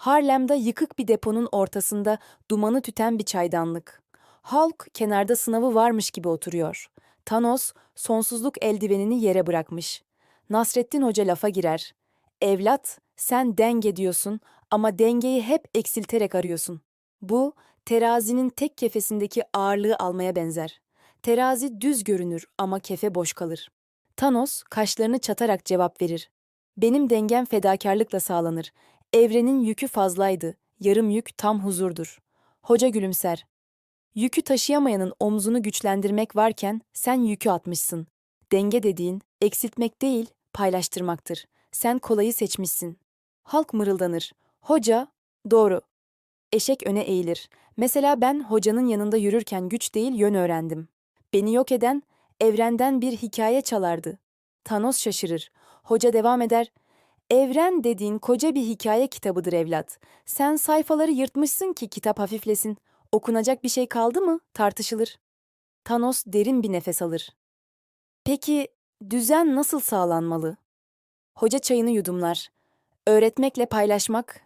Harlem'de yıkık bir deponun ortasında dumanı tüten bir çaydanlık. Hulk kenarda sınavı varmış gibi oturuyor. Thanos sonsuzluk eldivenini yere bırakmış. Nasrettin Hoca lafa girer. Evlat, sen denge diyorsun ama dengeyi hep eksilterek arıyorsun. Bu, terazinin tek kefesindeki ağırlığı almaya benzer. Terazi düz görünür ama kefe boş kalır. Thanos kaşlarını çatarak cevap verir. Benim dengem fedakarlıkla sağlanır. Evrenin yükü fazlaydı. Yarım yük tam huzurdur. Hoca gülümser. Yükü taşıyamayanın omzunu güçlendirmek varken sen yükü atmışsın. Denge dediğin eksiltmek değil, paylaştırmaktır. Sen kolayı seçmişsin. Halk mırıldanır. Hoca, doğru. Eşek öne eğilir. Mesela ben hocanın yanında yürürken güç değil yön öğrendim. Beni yok eden evrenden bir hikaye çalardı. Thanos şaşırır. Hoca devam eder. Evren dediğin koca bir hikaye kitabıdır evlat. Sen sayfaları yırtmışsın ki kitap hafiflesin. Okunacak bir şey kaldı mı? Tartışılır. Thanos derin bir nefes alır. Peki düzen nasıl sağlanmalı? Hoca çayını yudumlar. Öğretmekle paylaşmak